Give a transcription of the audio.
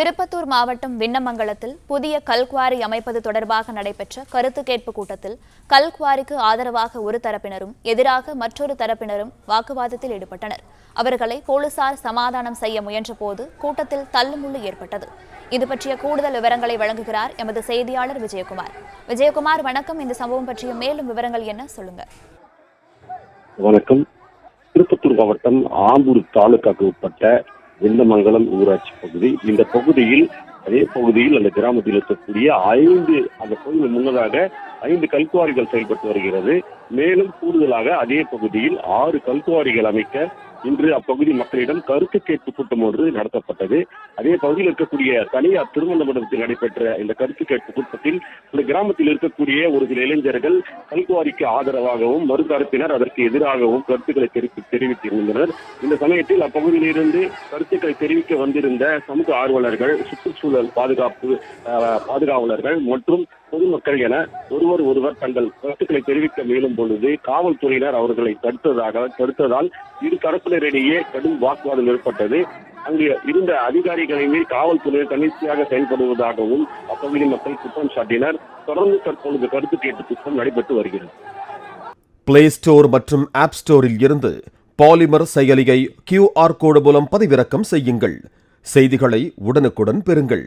திருப்பத்தூர் மாவட்டம் விண்ணமங்கலத்தில் புதிய கல்குவாரி அமைப்பது தொடர்பாக நடைபெற்ற கருத்து கேட்பு கூட்டத்தில் கல்குவாரிக்கு ஆதரவாக ஒரு தரப்பினரும் எதிராக மற்றொரு தரப்பினரும் வாக்குவாதத்தில் ஈடுபட்டனர். அவர்களை போலீசார் சமாதானம் செய்ய முயன்றபோது கூட்டத்தில் தள்ளுமுள்ளு ஏற்பட்டது. இது பற்றிய கூடுதல் விவரங்களை வழங்குகிறார் எமது செய்தியாளர் விஜயகுமார். விஜயகுமார் வணக்கம். இந்த சம்பவம் பற்றிய மேலும் விவரங்கள் என்ன? சொல்லுங்க. வணக்கம். திருப்பத்தூர் மாவட்டம் ஆம்பூர் தாலுகாக்கு உட்பட்ட வெள்ளமங்கலம் ஊராட்சி பகுதி. இந்த பகுதியில் அதே பகுதியில் அந்த கிராமத்தில் இருக்கக்கூடிய ஐந்து அந்த பகுதியில் முன்னதாக ஐந்து கல்குவாரிகள் செயல்பட்டு வருகிறது. மேலும் கூடுதலாக அதே பகுதியில் ஆறு கல்குவாரிகள் அமைக்க இன்று அப்பகுதி மக்களிடம் கருத்து கேட்பு கூட்டம் ஒன்று நடத்தப்பட்டது. அதே பகுதியில் இருக்கக்கூடிய தனியார் திருமண மண்டபத்தில் நடைபெற்ற இந்த கருத்து கேட்பு கூட்டத்தில் இந்த கிராமத்தில் இருக்கக்கூடிய ஒரு சில இளைஞர்கள் கல்குவாரிக்கு ஆதரவாகவும் மறுதரப்பினர் அதற்கு எதிராகவும் கருத்துக்களை தெரிவித்து தெரிவித்திருந்தனர். இந்த சமயத்தில் அப்பகுதியிலிருந்து கருத்துக்களை தெரிவிக்க வந்திருந்த சமூக ஆர்வலர்கள் சுற்றுச்சூழல் பாதுகாப்பு பாதுகாவலர்கள் மற்றும் பொதுமக்கள் என ஒருவர் ஒருவர் தங்கள் கருத்துக்களை தெரிவிக்க முயலும் பொழுது காவல்துறையினர் அவர்களை தடுத்ததாக தடுத்ததால் இரு தரப்பினரிடையே கடும் வாக்குவாதம் ஏற்பட்டது. அங்கு இருந்த அதிகாரிகளையுமே காவல்துறையினர் தன்னிச்சையாக செயல்படுவதாகவும் அப்பகுதி மக்கள் குற்றம் சாட்டினர். தொடர்ந்து தற்பொழுது கருத்து கேட்டு குற்றம் நடைபெற்று வருகிறது. பிளே ஸ்டோர் மற்றும் ஆப் ஸ்டோரில் இருந்து பாலிமர் செயலியை கியூஆர் கோடு மூலம் பதிவிறக்கம் செய்யுங்கள். செய்திகளை உடனுக்குடன் பெறுங்கள்.